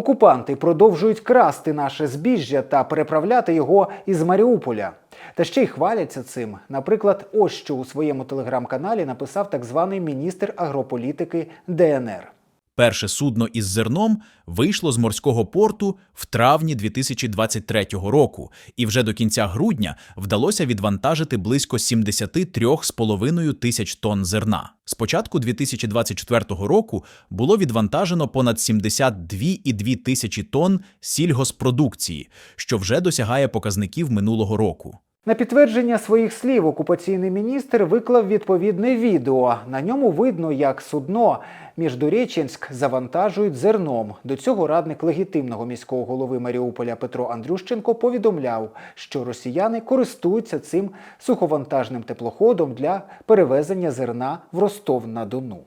Окупанти продовжують красти наше збіжжя та переправляти його із Маріуполя. Та ще й хваляться цим. Наприклад, ось що у своєму телеграм-каналі написав так званий міністр агрополітики ДНР. Перше судно із зерном вийшло з морського порту в травні 2023 року, і вже до кінця грудня вдалося відвантажити близько 73,5 тисяч тонн зерна. З початку 2024 року було відвантажено понад 72,2 тисячі тонн сільгоспродукції, що вже досягає показників минулого року. На підтвердження своїх слів окупаційний міністр виклав відповідне відео. На ньому видно, як судно Міждуреченськ завантажують зерном. До цього радник легітимного міського голови Маріуполя Петро Андрющенко повідомляв, що росіяни користуються цим суховантажним теплоходом для перевезення зерна в Ростов на Дону.